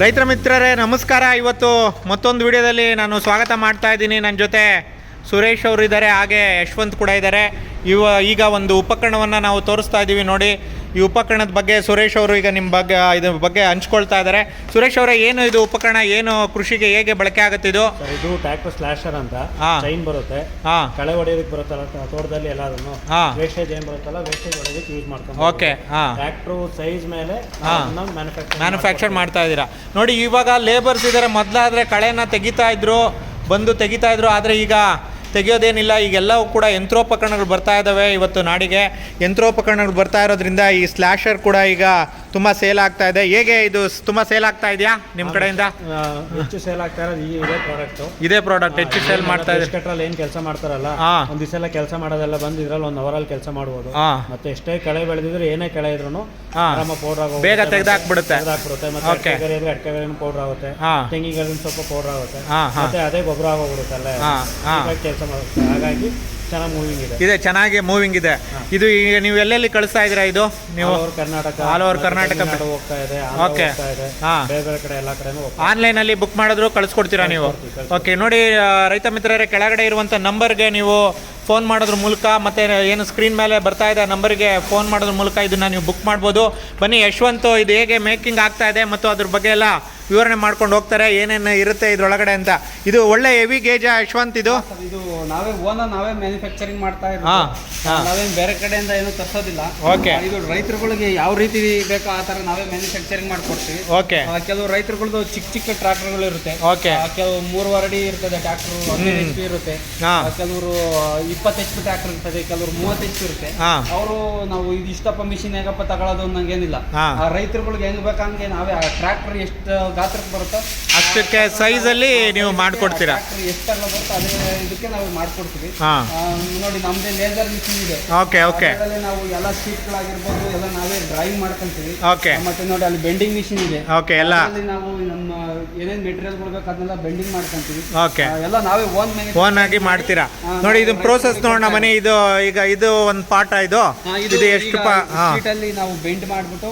ರೈತರ ಮಿತ್ರರೇ, ನಮಸ್ಕಾರ. ಇವತ್ತು ಮತ್ತೊಂದು ವಿಡಿಯೋದಲ್ಲಿ ನಾನು ಸ್ವಾಗತ ಮಾಡ್ತಾ ಇದ್ದೀನಿ. ನನ್ನ ಜೊತೆ ಸುರೇಶ್ ಅವರು ಇದ್ದಾರೆ ಹಾಗೆ ಯಶವಂತ್ ಕೂಡ ಇದ್ದಾರೆ. ಇವ ಈಗ ಒಂದು ಉಪಕರಣವನ್ನು ನಾವು ತೋರಿಸ್ತಾ ಇದ್ದೀವಿ ನೋಡಿ. ಈ ಉಪಕರಣದ ಬಗ್ಗೆ ಸುರೇಶ್ ಅವರು ಈಗ ನಿಮ್ಮ ಬಗ್ಗೆ ಇದ್ರ ಬಗ್ಗೆ ಹಂಚ್ಕೊಳ್ತಾ ಇದ್ದಾರೆ ಸುರೇಶ್ ಅವರೇ ಏನು ಇದು ಉಪಕರಣ ಏನು ಕೃಷಿಗೆ ಹೇಗೆ ಬಳಕೆ ಆಗುತ್ತೆ ಇದು ಸರ್ ಇದು ಟ್ರ್ಯಾಕ್ಟರ್ ಸ್ಲಾಶರ್ ಅಂತ. ಹಾ. ಚೈನ್ ಬರುತ್ತೆ. ಹಾಂ. ಕಳೆ ಹೊಡೆಯೋದಕ್ಕೆ ಬರುತ್ತಲ್ಲ ತ- ತೋಟದಲ್ಲಿ ಎಲ್ಲಾದ್ರೂ ಹಾ. ವೇಸ್ಟೇಜ್ ಏನ್ ಬರುತ್ತಲ್ಲ ವೇಸ್ಟೇಜ್ ಹೊಡೆಯೋದಕ್ಕೆ ಯೂಸ್ ಮಾಡ್ತಾರೆ ಓಕೆ ಹಾಂ. ಟ್ರ್ಯಾಕ್ಟ್ರು ಸೈಜ್ ಮೇಲೆ ಹಾ. ಮ್ಯಾನುಫ್ಯಾಕ್ಚರ್ ಮ್ಯಾನುಫ್ಯಾಕ್ಚರ್ ಮಾಡ್ತಾ ಇದ್ದೀರಾ. ನೋಡಿ ಇವಾಗ ಲೇಬರ್ಸ್ ಇದ್ದಾರೆ ಮೊದಲಾದರೆ ಕಳೆನ ತೆಗಿತಾ ಇದ್ರು ಬಂದು ತೆಗಿತಾ ಇದ್ರು ಆದರೆ ಈಗ ತೆಗಿಯೋದೇನಿಲ್ಲ ಈಗೆಲ್ಲವೂ ಕೂಡ ಯಂತ್ರೋಪಕರಣಗಳು ಬರ್ತಾ ಇದ್ದಾವೆ. ಇವತ್ತು ನಾಡಿಗೆ ಯಂತ್ರೋಪಕರಣಗಳು ಬರ್ತಾ ಇರೋದ್ರಿಂದ ಈ ಸ್ಲ್ಯಾಶರ್ ಕೂಡ ಈಗ ತುಂಬ ಸೇಲ್ ಆಗ್ತಾ ಇದೆ. ಹೇಗೆ ಇದು ತುಂಬಾ ಸೇಲ್ ಆಗ್ತಾ ಇದೆಯಾ ನಿಮ್ಮ ಕಡೆಯಿಂದ? ಹೆಚ್ಚು ಸೇಲ್ ಆಗ್ತಾ ಇರೋದು ಈ ಇದೇ ಪ್ರಾಡಕ್ಟ್ ಇದೇ ಪ್ರಾಡಕ್ಟ್ ಹೆಚ್ಚು ಸೇಲ್ ಮಾಡ್ತಾ ಇದೆ ಕಟ್ರಲ್ಲಿ ಏನ್ ಕೆಲಸ ಮಾಡ್ತಾರಲ್ಲ ಒಂದು ದಿವಸ ಎಲ್ಲ ಕೆಲಸ ಮಾಡೋದೆಲ್ಲ ಬಂದು ಇದ್ರಲ್ಲಿ ಒಂದ್ ಅವರಲ್ಲಿ ಕೆಲಸ ಮಾಡ್ಬೋದು. ಮತ್ತೆ ಎಷ್ಟೇ ಕಳೆ ಬೆಳೆದಿದ್ರು ಏನೇ ಕಳೆ ಇದ್ರು ಆರಾಮ ಪೌಡರ್ ಆಗೋ ಬೇಗ ತೆಗೆದಾಕ್ಬಿಡುತ್ತೆ ಹಾಕ್ಬಿಡುತ್ತೆ. ಮತ್ತೆ ಅಡಿಕೆಗರಿನ ಪೌಡರ್ ಆಗುತ್ತೆ ತೆಂಗಿನ ಸ್ವಲ್ಪ ಪೌಡರ್ ಆಗುತ್ತೆ ಮತ್ತೆ ಅದೇ ಗೊಬ್ಬರ ಆಗೋಗ್ಬಿಡುತ್ತೆ ಅಲ್ಲೇ ಕೆಲಸ ಮಾಡುತ್ತೆ. ಹಾಗಾಗಿ ಇದೆ. ಇದೆ ಚೆನ್ನಾಗಿ ಮೂವಿಂಗ್ ಇದೆ. ಇದು ಈಗ ನೀವು ಎಲ್ಲೆಲ್ಲಿ ಕಳಿಸ್ತಾ ಇದ್ದೀರಾ ಇದು? ನೀವು ಆಲ್ ಓವರ್ ಕರ್ನಾಟಕ ಕರ್ನಾಟಕ ಹೋಗ್ತಾ ಇದೆ ಓಕೆ Okay. ಹೋಗ್ತಾ ಬೇರೆ ಬೇರೆ ಕಡೆ ಎಲ್ಲ ಕಡೆನೂ ಹೋಗ್ತಾ ಆನ್ಲೈನಲ್ಲಿ ಬುಕ್ ಮಾಡಿದ್ರು ಕಳಿಸ್ಕೊಡ್ತೀರಾ ನೀವು. ಓಕೆ ನೋಡಿ ರೈತ ಮಿತ್ರರೇ ಕೆಳಗಡೆ ಇರುವಂಥ ನಂಬರ್ಗೆ ನೀವು ಫೋನ್ ಮಾಡೋದ್ರ ಮೂಲಕ ಮತ್ತು ಏನು ಸ್ಕ್ರೀನ್ ಮೇಲೆ ಬರ್ತಾ ಇದೆ ನಂಬರ್ಗೆ ಫೋನ್ ಮಾಡೋದ್ರ ಮೂಲಕ ಇದನ್ನು ನೀವು ಬುಕ್ ಮಾಡ್ಬೋದು. ಬನ್ನಿ ಯಶವಂತ್ ಇದು ಹೇಗೆ ಮೇಕಿಂಗ್ ಆಗ್ತಾ ಇದೆ ಮತ್ತು ಅದ್ರ ಬಗ್ಗೆ ಎಲ್ಲ ವಿವರಣೆ ಮಾಡ್ಕೊಂಡು ಹೋಗ್ತಾರೆ ಏನೇನು ಇರುತ್ತೆ ಇದ್ರೊಳಗಡೆ ಅಂತ. ಇದು ಒಳ್ಳೆ ಹೆವಿ ಗೇಜ ಯಶವಂತ್ ಇದು? ಇದು ನಾವೇ ಓನ ನಾವೇ ಮ್ಯಾನುಫ್ಯಾಕ್ಚರಿಂಗ್ ಮಾಡ್ತಾ ಇದ್ದೀವಿ ಇರೋದು ನಾವೇನು ಬೇರೆ ಕಡೆಯಿಂದ ಏನು ತರಿಸೋದಿಲ್ಲ. ಓಕೆ. ಇದು ರೈತರುಗಳಿಗೆ ಯಾವ ರೀತಿ ಬೇಕೋ ಆ ತರ ನಾವೇ ಮ್ಯಾನುಫ್ಯಾಕ್ಚರಿಂಗ್ ಮಾಡ್ಕೊಡ್ತೀವಿ. ಓಕೆ. ಕೆಲವು ರೈತರುಗಳದ್ದು ಚಿಕ್ಕ ಚಿಕ್ಕ ಟ್ರಾಕ್ಟರ್ಗಳು ಇರುತ್ತೆ. ಓಕೆ. ಕೆಲವು ಮೂರು ಅಡಿ ಇರ್ತದೆ ಟ್ರಾಕ್ಟರ್ ಎಚ್ ಪಿ ಇರುತ್ತೆ. ಹಾ. ಕೆಲವರು ಇಪ್ಪತ್ತು ಎಚ್ ಪಿ ಟ್ರಾಕ್ಟರ್ ಇರ್ತದೆ ಕೆಲವರು ಮೂವತ್ತು ಎಚ್ ಪಿ ಇರುತ್ತೆ. ಹಾ. ಅವರು ನಾವು ಇದು ಇಷ್ಟಪ್ಪ ಮಿಷಿನ್ ಹೇಗಪ್ಪ ತಗೊಳ್ಳೋದು ಅನ್ನಂಗೇನಿಲ್ಲ. ಹಾ. ರೈತರುಗಳಿಗೆ ಹೆಂಗ್ ಬೇಕಂಗೆ ನಾವೇ ಆ ಟ್ರಾಕ್ಟರ್ ಎಷ್ಟು ಗಾತ್ರಕ್ಕೆ ಬರುತ್ತೋ? ಅಷ್ಟಕ್ಕೆ ಸೈಜಲ್ಲಿ ನೀವು ಮಾಡಿಕೊಡ್ತೀರಾ? ಎಷ್ಟೆಲ್ಲ ಬರುತ್ತೋ ಅದೇ ಇದಕ್ಕೆ ನಾವು ಮಾಡ್ಕೊಡ್ತೀವಿ. ಹಾಂ. ನೋಡಿ ನಮ್ದೇ ಲೇಸರ್ ಮಿಷಿನ್ ಇದೆ. ಓಕೆ ಓಕೆ ಅದರಲ್ಲಿ ನಾವು ಎಲ್ಲ ಸೀಟ್ಗಳಾಗಿರ್ಬೋದು ಎಲ್ಲ ನಾವೇ ಡ್ರಾಯಿಂಗ್ ಮಾಡ್ಕೊಂತೀವಿ. ಓಕೆ ಮತ್ತೆ ನೋಡಿ ಅಲ್ಲಿ ಬೆಂಡಿಂಗ್ ಮಿಷಿನ್ ಇದೆ. ಓಕೆ ಎಲ್ಲ. ಅಲ್ಲಿ ನಾವು ನಮ್ಮ ಏನೇನ್ ಮೆಟೀರಿಯಲ್ ಬೇಕು ಅದನ್ನೆಲ್ಲ ಬೆಂಡಿಂಗ್ ಮಾಡ್ಕೊಂತೀವಿ. ಓಕೆ ಎಲ್ಲ ನಾವೇ ಓನ್ ಓನ್ ಆಗಿ ಮಾಡ್ತೀರಾ? ನೋಡಿ ಇದು ಪ್ರೋಸೆಸ್ ನೋಡೋಣ ಮನೆ ಇದು ಈಗ ಇದು ಒಂದು ಪಾಠ ಇದು. ಇದು ಎಷ್ಟು ಅಲ್ಲಿ ನಾವು ಬೆಂಡ್ ಮಾಡ್ಬಿಟ್ಟು.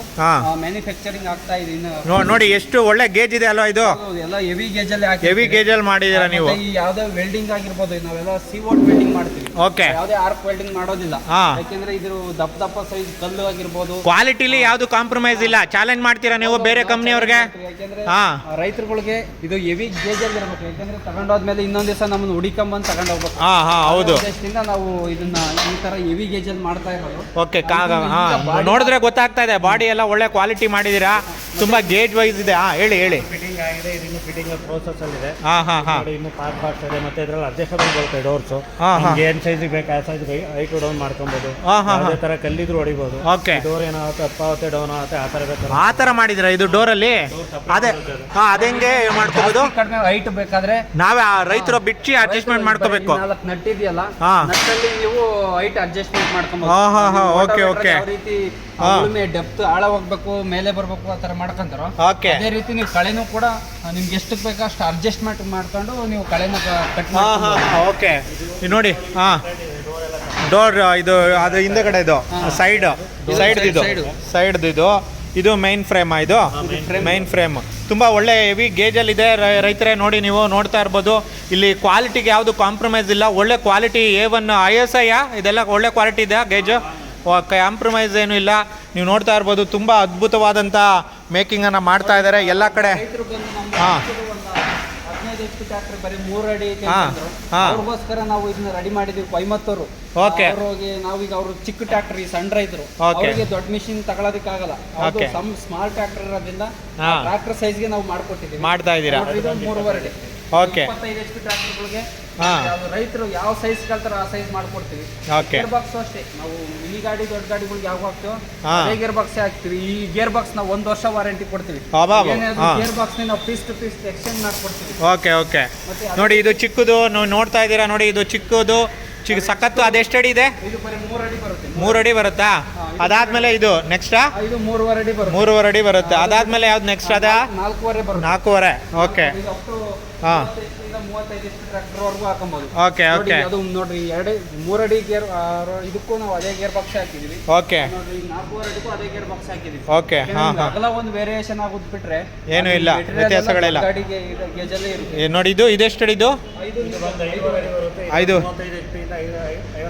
ಮ್ಯಾನುಫ್ಯಾಕ್ಚರಿಂಗ್ ಆಗ್ತಾ ಇದೆ ಇನ್ನು. ನೋಡಿ ಎಷ್ಟು ಒಳ್ಳೆ ಗೇಜ್ ಇದೆ ಅಲ್ವಾ ಇದು? ಎಲ್ಲ ಹೆವಿ ಗೇಜ್ ಅಲ್ಲಿ ಹೆವಿ ಗೇಜ್ ಅಲ್ಲಿ ಮಾಡಿದೀರಾ ನೀವು? ಯಾವ್ದೇ ವೆಲ್ಡಿಂಗ್ ಆಗಿರ್ಬೋದು ನಾವೆಲ್ಲ ಸಿ ಓಟ್ ವೆಲ್ಡಿಂಗ್ ಮಾಡ್ತೀವಿ. ಓಕೆ ಯಾವುದೇ ಆರ್ಕ್ ವೆಲ್ಡಿಂಗ್ ಮಾಡೋದಿಲ್ಲ. ಯಾಕೆಂದ್ರೆ ಇದ್ರ ದಪ್ಪ ದಪ್ಪ ಸೈಜ್ ಕಲ್ಲು ಆಗಿರ್ಬೋದು. ಕ್ವಾಲಿಟಿಲಿ ಯಾವುದು ಕಾಂಪ್ರಮೈಸ್ ಇಲ್ಲ. ಚಾಲೆಂಜ್ ಮಾಡ್ತೀರಾ ನೀವು ಬೇರೆ ಕಂಪ್ನಿಯವ್ರಿಗೆ ಯಾಕೆಂದ್ರೆ ರೈತ ರೈತರುಗಳಿಗೆ ಇದು ಹೆವಿ ಗೇಜ್ ಅಲ್ಲಿ ಇರ್ಬೇಕು. ಯಾಕಂದ್ರೆ ತಗೊಂಡೋದ್ಮೇಲೆ ಇನ್ನೊಂದ್ ದಿವಸ ನಮ್ಮನ್ನ ಹುಡಿಕೊಂಬಂದು ತಗೊಂಡ್ ಹೋಗ್ಬೇಕು ಹಾ ಹಾ ಹೌದು. ಉದ್ದೇಶದಿಂದ ನಾವು ಇದನ್ನ ಈ ತರ ಹೆವಿ ಗೇಜ್ ಅಲ್ಲಿ ಮಾಡ್ತಾ ಇರೋದು. ಓಕೆ ನೋಡಿದ್ರೆ ಗೊತ್ತಾಗ್ತಾ ಇದೆ. ಬಾಡಿ ಎಲ್ಲ ಒಳ್ಳೆ ಕ್ವಾಲಿಟಿ ಮಾಡಿದೀರಾ? ತುಂಬಾ ಗೇಜ್ ವೈಸ್ ಇದೆ. ಹಾ ಹೇಳಿ ಹೇಳಿ. ಫಿಟ್ಟಿಂಗ್ ಆಗಿದೆ. ಇದು ಇನ್ನು ಫಿಟ್ಟಿಂಗ್ ಪ್ರೋಸೆಸ್ ಅಲ್ಲಿ ಇದೆ. ಹಾ ಹಾ ಹಾ. ನೋಡಿ ಇನ್ನು ಪಾರ್ಟ್ ಪಾರ್ಟ್ಸ್ ಇದೆ. ಮತ್ತೆ ಇದ್ರಲ್ಲಿ ಅಡ್ಜಸ್ಟಬಲ್ ಬರುತ್ತೆ ಡೋರ್ಸ್ ಹಾ, ಹಾ. ಏನ್ ಸೈಜ್ ಬೇಕು ಆ ಸೈಜ್ ಹೈಟ್ ಡೌನ್ ಮಾಡ್ಕೊಬೋದು. ಹಾ, ಹಾ, ಹಾ. ತರ ಕಲ್ಲಿದ್ರು ಹೊಡಿಬೋದು. ಓಕೆ ಡೋರ್ ಏನಾಗುತ್ತೆ ಅಪ್ಪ ಆಗುತ್ತೆ ಡೌನ್ ಆಗುತ್ತೆ ಆ ತರ ಬೇಕು ಆ ಥರ ಮಾಡಿದ್ದೀರಾ ಇದು ಡೋರಲ್ಲಿ ಅದೇ ಹಾಂ ಅದಂಗೆ ಮಾಡ್ಕೋಬಹುದು ಕಡಿಮೆ ಹೈಟ್ ಬೇಕಾದ್ರೆ ನಾವೇ ಆ ರೈತರ ಬಿಚ್ಚಿ ಅಡ್ಜಸ್ಟ್ಮೆಂಟ್ ಮಾಡ್ಕೋಬೇಕು. ನಾಲ್ಕು ನಟ್ಟಿದೆಯಲ್ಲ. ನಟ್ಟಲ್ಲಿ ನೀವು ಹೈಟ್ ಅಡ್ಜಸ್ಟ್ಮೆಂಟ್ ಮಾಡ್ಕೊಬಹುದು ಹಾ, ಹಾ, ಹಾ, ಓಕೆ ಓಕೆ. ರೀತಿ. ಉಳುಮೆ ಡೆಪ್ತ್ ಆಳ ಹೋಗ್ಬೇಕು ಮೇಲೆ ಬರಬೇಕು ಆ ತರ ಮಾಡ್ಕೊಂತಾರೋ ಓಕೆ. ಅದೇ ರೀತಿ ನೀವು ಕಳೆನೂ ಕೂಡ ನಿಮ್ಗೆ ಎಷ್ಟು ಬೇಕೋ ಅಷ್ಟು ಅಡ್ಜಸ್ಟ್ಮೆಂಟ್ ಮಾಡ್ಕೊಂಡು ನೀವು ಕಳೆನ ಕಟ್ ಓಕೆ. ನೋಡಿ ಹಾ. ಡೋರ್ ಇದು ಅದು ಹಿಂದೆಗಡೆ ಇದು ಸೈಡ್ ಸೈಡ್ ಇದು. ಸೈಡ್ ಇದು. ಇದು ಮೈನ್ ಫ್ರೇಮ್ ಇದು? ಮೈನ್ ಫ್ರೇಮ್ ತುಂಬ ಒಳ್ಳೆ ಹೆವಿ ಗೇಜಲ್ಲಿ ಇದೆ. ರೈತರೇ ನೋಡಿ ನೀವು ನೋಡ್ತಾ ಇರ್ಬೋದು. ಇಲ್ಲಿ ಕ್ವಾಲಿಟಿಗೆ ಯಾವುದು ಕಾಂಪ್ರಮೈಸ್ ಇಲ್ಲ. ಒಳ್ಳೆ quality A one I S I ಇದೆಲ್ಲ ಒಳ್ಳೆ ಕ್ವಾಲಿಟಿ ಇದೆ ಗೇಜು ಕಾಂಪ್ರಮೈಸ್ ಏನೂ ಇಲ್ಲ. ನೀವು ನೋಡ್ತಾ ಇರ್ಬೋದು ತುಂಬ ಅದ್ಭುತವಾದಂಥ ಮೇಕಿಂಗನ್ನು ಮಾಡ್ತಾ ಇದ್ದಾರೆ ಎಲ್ಲ ಕಡೆ ಹಾ. ಟ್ರ್ಯಾಕ್ಟರ್ ಬರೀ ಮೂರು ಅಡಿ ಐತೆ ಹಾ, ಅಂತಂದ್ರು. ಹಾ. ಅವ್ರಿಗೋಸ್ಕರ ನಾವು ಇದನ್ನ ರೆಡಿ ಮಾಡಿದೀವಿ ಕೊಯಮತ್ತೂರು Okay. ಅವ್ರಿಗೆ ನಾವೀಗ ಅವರು ಚಿಕ್ಕ ಟ್ರ್ಯಾಕ್ಟರ್ ಈ ಸಣ್ಣ ರೈತರು Okay. ಅವರಿಗೆ ದೊಡ್ಡ ಮಿಷಿನ್ ತಗೊಳೋದಕ್ಕಾಗಲ್ಲ Okay. ಸಮ್ ಸ್ಮಾಲ್ ಟ್ರ್ಯಾಕ್ಟರ್ ಇರೋದ್ರಿಂದ ಹಾ. ಟ್ರ್ಯಾಕ್ಟರ್ ಸೈಜ್ಗೆ ನಾವು ಮಾಡ್ಕೊಟ್ಟಿದ್ದೀವಿ ಮಾಡ್ತಾ ಇದ್ದೀರಾ ನೋಡ್ರಿ, ಇದು ಮೂರುವರೆ ಅಡಿ ಓಕೆ ಇಪ್ಪತ್ತೈದು ಎಚ್ ಪಿ ಟ್ರ್ಯಾಕ್ಟರ್ಗಳಿಗೆ. ರೈತರು ಯಾವ ಸೈಜ್ ಕಲ್ತಾರ ಆ ಸೈಜ್ ಮಾಡ್ಕೊಡ್ತೀವಿ. ಗೇರ್ ಬಾಕ್ಸ್ ಅಷ್ಟೇ. ನಾವು ಈ ಗಾಡಿ ದೊಡ್ಡ ಗಾಡಿಗಳಿಗೆ ಯಾವ ಹಾಕ್ತೀವೋ ಅದೇ ಗೇರ್ ಬಾಕ್ಸ್ ಹಾಕ್ತೀವಿ. ಈ ಗೇರ್ ಬಾಕ್ಸ್ ನಾವು ಒಂದ್ ವರ್ಷ ವಾರಂಟಿ ಕೊಡ್ತೀವಿ. ಗೇರ್ ಬಾಕ್ಸ್ ನಾವು ಪೀಸ್ ಟು ಪೀಸ್ ಎಕ್ಸ್ಚೇಂಜ್ ಮಾಡ್ಕೊಡ್ತೀವಿ. ಓಕೆ ಓಕೆ ನೋಡಿ ಇದು ಚಿಕ್ಕದು. ನೀವು ನೋಡ್ತಾ ಇದೀರಾ ನೋಡಿ ಇದು ಚಿಕ್ಕದು. ಚಿಕ್ಕ ಸಖತ್ತು ಅದೆಷ್ಟು ಅಡಿ ಇದೆ? ಮೂರು ಅಡಿ ಬರುತ್ತೆ. ಮೂರು ಅಡಿ ಬರುತ್ತಾ? ಅದಾದ್ಮೇಲೆ ಇದು ನೆಕ್ಸ್ಟ್ ಮೂರುವರೆ ಅಡಿ ಬರುತ್ತೆ. ಮೂರುವರೆ ಅಡಿ ಬರುತ್ತೆ. ಅದಾದ್ಮೇಲೆ ಯಾವ್ದು ನೆಕ್ಸ್ಟ್ ಅದ? ನಾಲ್ಕೂವರೆ ನಾಲ್ಕೂವರೆ. ಓಕೆ ಹಾ. ಮೂವತ್ತೈದು- ಟ್ರ್ಯಾಕ್ಟರ್ವರೆಗೂ ಹಾಕೊಬೋದು ಓಕೆ ನೋಡಿ, ಓಕೆ ಅದು ನೋಡ್ರಿ ಎರಡು ಅಡಿ ಗೇರ್ ಇದಕ್ಕೂ ನಾವು ಅದೇ ಗೇರ್ ಬಾಕ್ಸ್ ಹಾಕಿದೀವಿ ಓಕೆ ನೋಡ್ರಿ ನಾಲ್ಕೂವರೆ ಅಡಿಗೂ ಅದೇ ಗೇರ್ ಬಾಕ್ಸ್ ಹಾಕಿದೀವಿ ಓಕೆ ಅಗಲ ಒಂದು ವೇರಿಯೇಷನ್ ಆಗೋದು ಬಿಟ್ರೆ ಏನೂ ಇಲ್ಲ, ವ್ಯತ್ಯಾಸಗಳಿಲ್ಲ. ಗಾಡಿಗೆ ಗೇಜಲ್ಲೇ ಇರುತ್ತೆ ನೋಡಿ ಇದು ಇದೆಷ್ಟು ಇದು ಐದು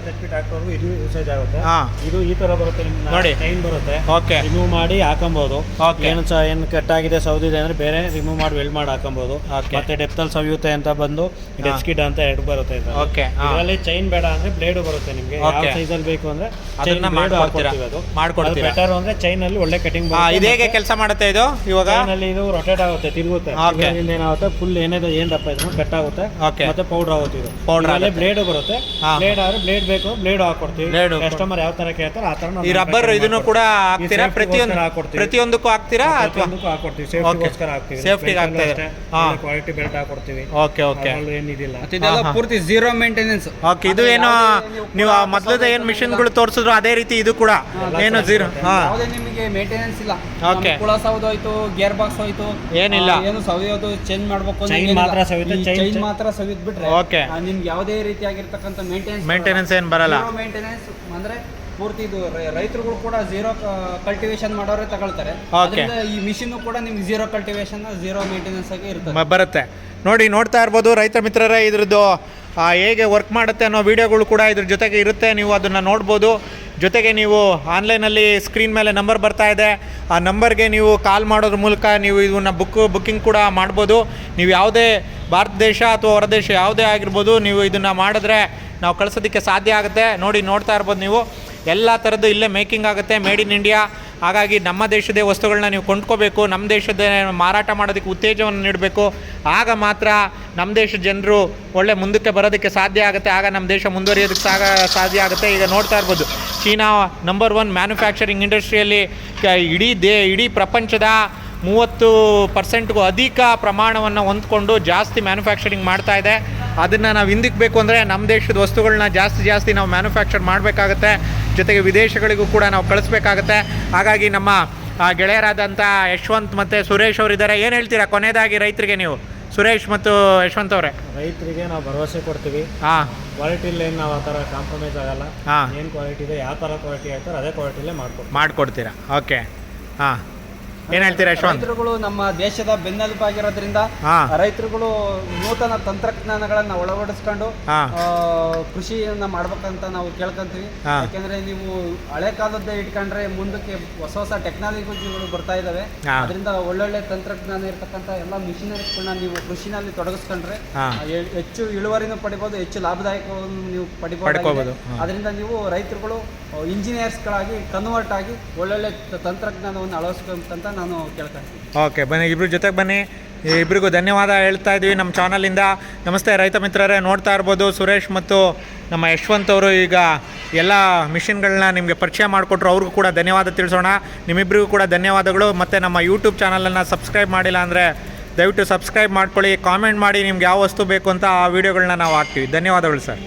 ಐದು ಗಾಡಿ ಬರುತ್ತೆ ಇದು ಯೂಸೇಜ್ ಆಗುತ್ತೆ ಹಾ. ಇದು ಈ ತರ ಬರುತ್ತೆ ನಿಮ್ಮ ನೋಡಿ. ಬರುತ್ತೆ ಓಕೆ ರಿಮೂವ್ ಮಾಡಿ ಹಾಕೊಬೋದು Okay. ಏನು ಸಹ ಏನು ಕಟ್ಟಾಗಿದೆ ಸೌದಿದೆ ಅಂದ್ರೆ ಬೇರೆ ರಿಮೂವ್ ಮಾಡಿ ವೆಲ್ಡ್ ಮಾಡಿ ಹಾಕೊಬೋದು Okay. ಮತ್ತೆ ಡೆಪ್ತಲ್ಲಿ ಸವಿಯುತ್ತೆ ಅಂತ ಬಂದು ಡೆಪ್ ಸ್ಕಿಡ್ ಅಂತ ಎರಡು ಬರುತ್ತೆ ಇದ್ರಲ್ಲಿ. ಓಕೆ ಹಾ. ಇದರಲ್ಲಿ ಚೈನ್ ಬೇಡ ಅಂದ್ರೆ ಬ್ಲೇಡ್ ಬರುತ್ತೆ ನಿಮಗೆ ಯಾವ Okay. ಬೇಕು ಅಂದ್ರೆ ಅದನ್ನ ಮಾಡ್ಕೊಡ್ತೀರಾ? ಮಾಡ್ಕೊಡ್ತೀರಾ? ಬೆಟರ್ ಅಂದ್ರೆ ಚೈನ್ ಅಲ್ಲಿ ಒಳ್ಳೆ ಕಟಿಂಗ್ ಹಾಂ ಇದು ಹೇಗೆ ಕೆಲಸ ಮಾಡುತ್ತೆ ಇದು ಇವಾಗ ಅಲ್ಲಿ ಇದು ರೊಟೇಟ್ ಆಗುತ್ತೆ ತಿರುಗುತ್ತೆ Okay. ಇದರಿಂದ ಏನಾಗುತ್ತೆ ಫುಲ್ ಏನಿದೆ ಏನ್ ದಪ್ಪ ಇದ್ರು ಕಟ್ ಆಗುತ್ತೆ Okay. ಮತ್ತೆ ಪೌಡರ್ ಆಗುತ್ತೆ ಇದು Powder ಆಗುತ್ತೆ. ಬ್ಲೇಡ್ ಬರುತ್ತೆ ಹಾ. ಬ್ಲೇಡ್ ಆದ್ರೆ ಬ್ಲೇಡ್ ಬೇಕು ಬ್ಲೇಡ್ ಹಾಕೊಡ್ತೀವಿ. Blade ಕಸ್ಟಮರ್ ಯಾವ ತರ ಕೇಳ್ತಾರೆ ಆ ತರ ಈ ರಬ್ಬರ್ ಇದನ್ನು ಕೂಡ ಹಾಕ್ತೀರಾ? ಪ್ರತಿಯೊಂದು ಪ್ರತಿಯೊಂದಕ್ಕೂ ಹಾಕ್ತೀರಾ ಅಥವಾ ಹಾಕೊಡ್ತೀವಿ. ಸೇಫ್ಟಿಗೋಸ್ಕರ ಹಾಕ್ತೀವಿ. Safety ಗೆ ಹಾಕ್ತಾ ಇದ್ದಾರೆ. ಹಾ. ಕ್ವಾಲಿಟಿ ಬೆಲ್ಟ್ ಹಾಕೊಡ್ತೀವಿ. ಓಕೆ ಓಕೆ ಅದ್ರಲ್ಲಿ ಏನಿದಿಲ್ಲ ಮತ್ತೆ ಇದೆಲ್ಲ. ಪೂರ್ತಿ ಝೀರೋ ಮೇಂಟೆನೆನ್ಸ್ ಓಕೆ ಇದು ಏನು ನೀವು ಮೊದಲದ ಏನು ಮಿಷಿನ್ಗಳು ತೋರಿಸಿದ್ರು ಅದೇ ರೀತಿ ಇದು ಕೂಡ ಏನು ಜೀರೋ ಹಾಂ. ಯಾವುದೇ ನಿಮಗೆ ಮೇಂಟೆನೆನ್ಸ್ ಇಲ್ಲ. Okay. ಕುಳ ಸೌದು ಹೋಯ್ತು ಗೇರ್ ಬಾಕ್ಸ್ ಹೋಯ್ತು. ಏನಿಲ್ಲ. ಆ, ಏನು ಸವಿಯೋದು ಚೇಂಜ್ ಮಾಡ್ಬೇಕು Chain ಮಾತ್ರ ಸವಿಯುತ್ತೆ, chain- ಚೈನ್ ಮಾತ್ರ ಸವಿದ್ ಬಿಟ್ರೆ Okay. ಆ, ನಿಮ್ಗೆ ಯಾವುದೇ ರೀತಿಯಾಗಿರ್ತಕ್ಕಂಥ ಮೇಂಟೆನೆನ್ಸ್ Maintenance ಏನ್ ಬರಲ್ಲ. ಮೇಂಟೆನೆನ್ಸ್ ಅಂದ್ರೆ ಪೂರ್ತಿ ಇದು ರೈತರುಗಳು ಕೂಡ ಝೀರೋ ಕಲ್ಟಿವೇಶನ್ ಮಾಡೋರೆ ತಗೊಳ್ತಾರೆ. ಅದರಿಂದ ಈ ಮಿಷಿನ್ ಕೂಡ ನಿಮ್ಗೆ ಝೀರೋ ಕಲ್ಟಿವೇಶನ್ ಝೀರೋ ಮೇಂಟೆನೆನ್ಸ್ ಆಗಿ ಇರುತ್ತೆ ಬರುತ್ತೆ. ನೋಡಿ ನೋಡ್ತಾ ಇರ್ಬೋದು ರೈತ ಮಿತ್ರರೇ ಇದ್ರದ್ದು ಹೇಗೆ ವರ್ಕ್ ಮಾಡುತ್ತೆ ಅನ್ನೋ ವಿಡಿಯೋಗಳು ಕೂಡ ಇದ್ರ ಜೊತೆಗೆ ಇರುತ್ತೆ. ನೀವು ಅದನ್ನು ನೋಡ್ಬೋದು. ಜೊತೆಗೆ ನೀವು ಆನ್ಲೈನಲ್ಲಿ ಸ್ಕ್ರೀನ್ ಮೇಲೆ ನಂಬರ್ ಬರ್ತಾ ಇದೆ. ಆ ನಂಬರ್ಗೆ ನೀವು ಕಾಲ್ ಮಾಡೋದ್ರ ಮೂಲಕ ನೀವು ಇದನ್ನ ಬುಕ್ ಬುಕ್ಕಿಂಗ್ ಕೂಡ ಮಾಡ್ಬೋದು. ನೀವು ಯಾವುದೇ ಭಾರತ ದೇಶ ಅಥವಾ ಹೊರದೇಶ ಯಾವುದೇ ಆಗಿರ್ಬೋದು ನೀವು ಇದನ್ನು ಮಾಡಿದ್ರೆ ನಾವು ಕಳಿಸೋದಕ್ಕೆ ಸಾಧ್ಯ ಆಗುತ್ತೆ. ನೋಡಿ, ನೋಡ್ತಾ ಇರ್ಬೋದು ನೀವು. ಎಲ್ಲ ಥರದ್ದು ಇಲ್ಲೇ ಮೇಕಿಂಗ್ ಆಗುತ್ತೆ, ಮೇಡ್ ಇನ್ ಇಂಡಿಯಾ. ಹಾಗಾಗಿ ನಮ್ಮ ದೇಶದ ವಸ್ತುಗಳನ್ನ ನೀವು ಕೊಂಡ್ಕೋಬೇಕು. ನಮ್ಮ ದೇಶದ ಮಾರಾಟ ಮಾಡೋದಕ್ಕೆ ಉತ್ತೇಜವನ್ನು ನೀಡಬೇಕು. ಆಗ ಮಾತ್ರ ನಮ್ಮ ದೇಶದ ಜನರು ಒಳ್ಳೆ ಮುಂದಕ್ಕೆ ಬರೋದಕ್ಕೆ ಸಾಧ್ಯ ಆಗುತ್ತೆ. ಆಗ ನಮ್ಮ ದೇಶ ಮುಂದುವರಿಯೋದಕ್ಕೆ ಸಾಗ, ಸಾಧ್ಯ ಆಗುತ್ತೆ. ಈಗ ನೋಡ್ತಾ ಇರ್ಬೋದು, ಚೀನಾ ನಂಬರ್ ಒನ್ ಮ್ಯಾನುಫ್ಯಾಕ್ಚರಿಂಗ್ ಇಂಡಸ್ಟ್ರಿಯಲ್ಲಿ ಇಡೀ ದೇ, ಇಡೀ ಪ್ರಪಂಚದ ಮೂವತ್ತು ಪರ್ಸೆಂಟ್ಗೂ ಅಧಿಕ ಪ್ರಮಾಣವನ್ನು ಹೊಂದ್ಕೊಂಡು ಜಾಸ್ತಿ ಮ್ಯಾನುಫ್ಯಾಕ್ಚರಿಂಗ್ ಮಾಡ್ತಾ ಇದೆ. ಅದನ್ನು ನಾವು ಹಿಂದಕ್ಕೆ ಬೇಕು ಅಂದರೆ ನಮ್ಮ ದೇಶದ ವಸ್ತುಗಳನ್ನ ಜಾಸ್ತಿ ಜಾಸ್ತಿ ನಾವು ಮ್ಯಾನುಫ್ಯಾಕ್ಚರ್ ಮಾಡಬೇಕಾಗತ್ತೆ. ಜೊತೆಗೆ ವಿದೇಶಗಳಿಗೂ ಕೂಡ ನಾವು ಕಳಿಸ್ಬೇಕಾಗತ್ತೆ. ಹಾಗಾಗಿ ನಮ್ಮ ಗೆಳೆಯರಾದಂಥ ಯಶವಂತ್ ಮತ್ತು ಸುರೇಶ್ ಅವರಿದ್ದಾರೆ ಏನು ಹೇಳ್ತೀರಾ? ಕೊನೆಯದಾಗಿ ರೈತರಿಗೆ ನೀವು. ಸುರೇಶ್ ಮತ್ತು ಯಶವಂತ್ ಅವರೇ. ರೈತರಿಗೆ ನಾವು ಭರವಸೆ ಕೊಡ್ತೀವಿ. ಹಾಂ. ಕ್ವಾಲಿಟಿಲಿ ಏನು ನಾವು ಆ ಥರ ಕಾಂಪ್ರಮೈಸ್ ಆಗಲ್ಲ. ಹಾಂ. ಏನು ಕ್ವಾಲಿಟಿ ಇದೆ ಯಾವ ಥರ ಕ್ವಾಲಿಟಿ ಆಗ್ತಾರೆ ಅದೇ ಕ್ವಾಲಿಟಿಲೇ ಮಾಡ್ಕೊಡ್ತೀವಿ. ಮಾಡಿಕೊಡ್ತೀರಾ? ಓಕೆ. ಹಾಂ. ಏನು ಹೇಳ್ತೀರಾ ಯಶವಂತ್ ರೈತರುಗಳು ನಮ್ಮ ದೇಶದ ಬೆನ್ನೆಲುಬಾಗಿರೋದ್ರಿಂದ ಹಾಂ ರೈತರುಗಳು ನೂತನ ತಂತ್ರಜ್ಞಾನಗಳನ್ನ ಹಾಂ ಆ, ಕೃಷಿಯನ್ನ ಮಾಡ್ಬೇಕಂತ ನಾವು ಕೇಳ್ಕೊಂತೀವಿ ಹಾ. ಯಾಕೆಂದ್ರೆ ನೀವು ಹಳೆ ಕಾಲದ್ದೇ ಇಟ್ಕೊಂಡ್ರೆ ಮುಂದಕ್ಕೆ ಹೊಸ ಹೊಸ ಟೆಕ್ನಾಲಜಿಗಳು ಬರ್ತಾ ಇದಾವೆ ಹಾ. ಅದರಿಂದ ಒಳ್ಳೊಳ್ಳೆ ತಂತ್ರಜ್ಞಾನ ಇರತಕ್ಕಂತ ಎಲ್ಲ ಮಿಷಿನರಿಗಳನ್ನ ನೀವು ಕೃಷಿನಲ್ಲಿ ತೊಡಗಿಸ್ಕೊಂಡ್ರೆ ಹಾ. ಆ, ಹೆ- ಹೆಚ್ಚು ಇಳುವರಿನೂ ಪಡಿಬೋದು ಹೆಚ್ಚು ಲಾಭದಾಯಕವನ್ನು ನೀವು ಪಡ್ಕೋಬೋದು. ಪಡಿಬೋದು ಹಾ. ಅದರಿಂದ ನೀವು ರೈತರುಗಳು ಇಂಜಿನಿಯರ್ಸ್ಗಳಾಗಿ ಕನ್ವರ್ಟ್ ಆಗಿ ಒಳ್ಳೊಳ್ಳೆ ತ- ತಂತ್ರಜ್ಞಾನವನ್ನು ಅಳವಡಿಸ್ಬೇಕಂತ ನಾನು ಕೇಳ್ತಾ ಓಕೆ, ಬನ್ನಿ, ಇಬ್ರು ಜೊತೆಗೆ ಬನ್ನಿ. ಇಬ್ಬರಿಗೂ ಧನ್ಯವಾದ ಹೇಳ್ತಾ ಇದ್ದೀವಿ ನಮ್ಮ ಚಾನಲಿಂದ ನಮಸ್ತೆ ರೈತ ಮಿತ್ರರೇ, ನೋಡ್ತಾ ಇರ್ಬೋದು ಸುರೇಶ್ ಮತ್ತು ನಮ್ಮ ಯಶವಂತ್ ಅವರು ಈಗ ಎಲ್ಲ ಮಿಷಿನ್ಗಳನ್ನ ನಿಮಗೆ ಪರಿಚಯ ಮಾಡಿಕೊಟ್ರು. ಅವ್ರಿಗೂ ಕೂಡ ಧನ್ಯವಾದ ತಿಳಿಸೋಣ. ನಿಮ್ಮಿಬ್ಬರಿಗೂ ಕೂಡ ಧನ್ಯವಾದಗಳು. ಮತ್ತು ನಮ್ಮ ಯೂಟ್ಯೂಬ್ ಚಾನಲನ್ನು ಸಬ್ಸ್ಕ್ರೈಬ್ ಮಾಡಿಲ್ಲ ಅಂದರೆ ದಯವಿಟ್ಟು ಸಬ್ಸ್ಕ್ರೈಬ್ ಮಾಡ್ಕೊಳ್ಳಿ. ಕಾಮೆಂಟ್ ಮಾಡಿ ನಿಮ್ಗೆ ಯಾವ ವಸ್ತು ಬೇಕು ಅಂತ ಆ ವಿಡಿಯೋಗಳನ್ನ ನಾವು ಹಾಕ್ತೀವಿ. ಧನ್ಯವಾದಗಳು ಸರ್